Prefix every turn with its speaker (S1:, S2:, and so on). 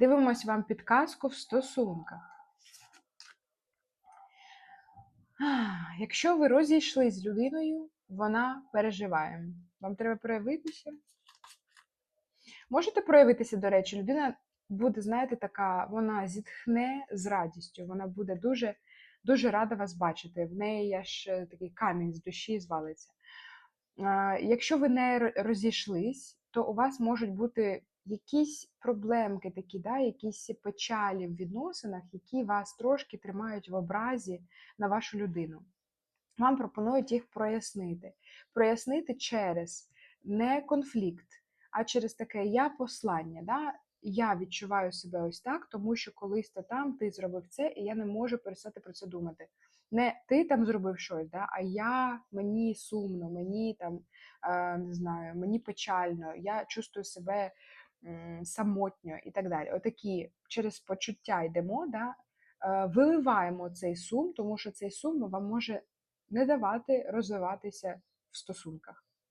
S1: Дивимось вам підказку в стосунках. Якщо ви розійшлись з людиною, вона переживає. Вам треба проявитися. Можете проявитися, до речі, людина буде, знаєте, така, вона зітхне з радістю, вона буде дуже, дуже рада вас бачити. В неї аж е, такий камінь з душі звалиться. Якщо ви не розійшлись, то у вас можуть бути якісь проблемки такі, да, якісь печалі в відносинах, які вас трошки тримають в образі на вашу людину. Вам пропонують їх прояснити. Прояснити через не конфлікт, а через таке я послання. Да? Я відчуваю себе ось так, тому що колись то там ти зробив це, і я не можу перестати про це думати. Не ти там зробив щось, да? а я мені сумно, мені там е, не знаю, мені печально, я чувствую себе самотньо і так далі. Отакі через почуття йдемо, да? е, виливаємо цей сум, тому що цей сум вам може не давати розвиватися в стосунках.